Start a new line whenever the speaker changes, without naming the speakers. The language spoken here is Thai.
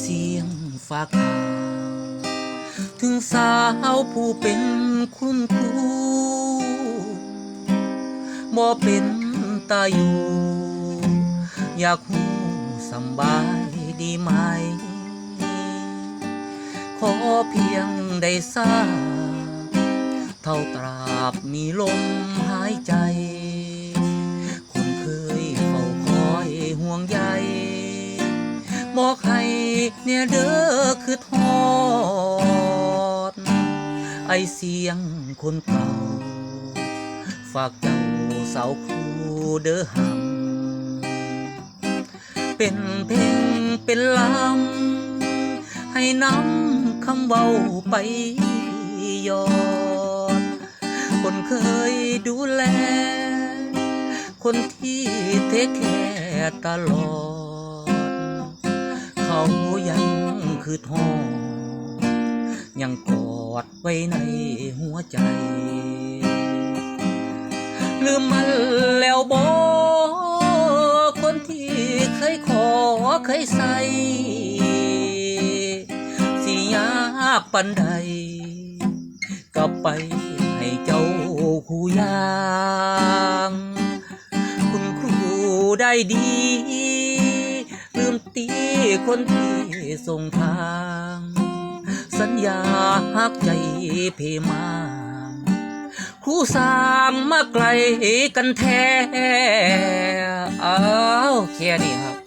เสียงฝากาถึงสาวผู้เป็นคุณครูบ่เป็นตาอยู่ อยากหูสำบายดีไหม ขอเพียงได้ทราบเท่าตราบมีลมหายใจ บอกให้เนี่ยเด้อคือทอด ไอเสียงคนเก่า ฝากเจ้าสาวครูเด้อหำเป็นเพลงเป็นลำให้นำคำเบาไปยอด คนเคยดูแล คนที่เทคแคร์ตลอด ยังคือทอดยังกอดไว้ในหัวใจ ลืมมันแล้วบอคนที่เคยขอเคยใส่สิยากปันใดกลับไปให้เจ้าคู่ยาง คุณครูได้ดี มตีคนที่ส่งทาง สัญญาหักใจเพมาครูสร้างมาไกลกันแท้อ้าวแค่นี้ครับ